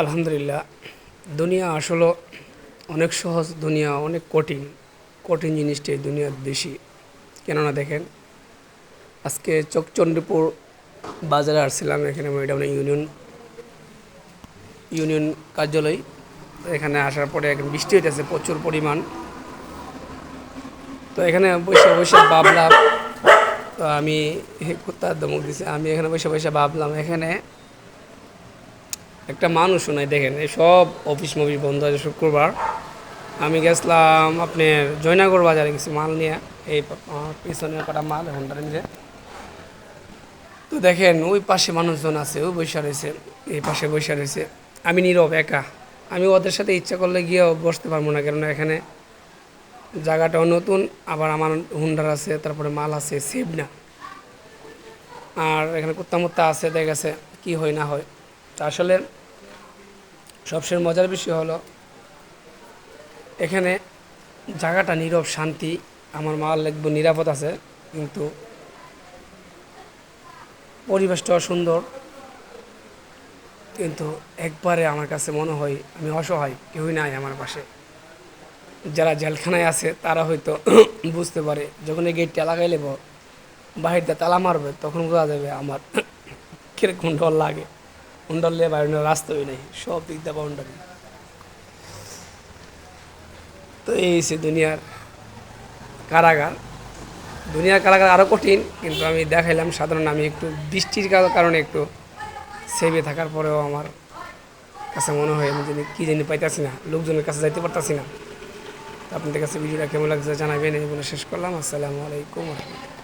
আলহামদুলিল্লাহ, দুনিয়া আসলে অনেক সহজ, দুনিয়া অনেক কঠিন। কঠিন জিনিসটাই দুনিয়ার বেশি। কেননা দেখেন, আজকে চকচন্ডীপুর বাজারে আসছিলাম, এখানে মানে ইউনিয়ন ইউনিয়ন কার্যালয়। এখানে আসার পরে এখন বৃষ্টি হইতেছে, প্রচুর পরিমাণ। তো এখানে বসে বসে ভাবলাম, তো আমি কুত্তার দমক দিছে, আমি এখানে বসে বসে ভাবলাম, এখানে একটা মানুষও নাই, দেখেন, এই সব অফিস মফিস বন্ধ আছে শুক্রবার। আমি গেছিলাম আপনার জয়নগর বাজারে গেছি, মাল নিয়ে, এই পিছনে কটা মাল হোন্ডার মিলে তো দেখেন, ওই পাশে মানুষজন আছে ওই বৈশা রয়েছে, এই পাশে বৈশা রয়েছে। আমি নীরব, একা। আমি ওদের সাথে ইচ্ছা করলে গিয়েও বসতে পারব না, কেননা এখানে জায়গাটাও নতুন, আবার আমার হুন্ডার আছে, তারপরে মাল আছে, সেভ না। আর এখানে কুত্তা মুত্তা আছে, দেখা গেছে কী হয় না হয়। আসলে সবচেয়ে মজার বিষয় হলো, এখানে জায়গাটা নীরব, শান্তি। আমার মাল লিখব নিরাপদ আছে, কিন্তু পরিবেশটাও সুন্দর। কিন্তু একবারে আমার কাছে মনে হয় আমি অসহায়, কেউই নাই আমার পাশে। যারা জেলখানায় আছে, তারা হয়তো বুঝতে পারে যখন এই গেটটা লাগাই নেব বাহিরটা তালা মারবে, তখন বোঝা যাবে আমার কীরকম ডর লাগে। হুন্ডার লিয়ে বাইরে রাস্তাই নেই, সব দিক দিয়ে বাউন্ডারি তো এই সে দুনিয়ার কারাগার। দুনিয়ার কারাগার আরও কঠিন, কিন্তু আমি দেখাইলাম সাধারণ, আমি একটু বৃষ্টির কারণে একটু সেভে থাকার পরেও আমার কাছে মনে হয় আমি জানি কী জানি পাইতাছি না, লোকজনের কাছে যাইতে পারতাছি না। আপনাদের কাছে ভিডিওটা কেমন লাগছে জানাবেন, এই বলে শেষ করলাম। আসসালামু আলাইকুম রহমতুল্লাহ।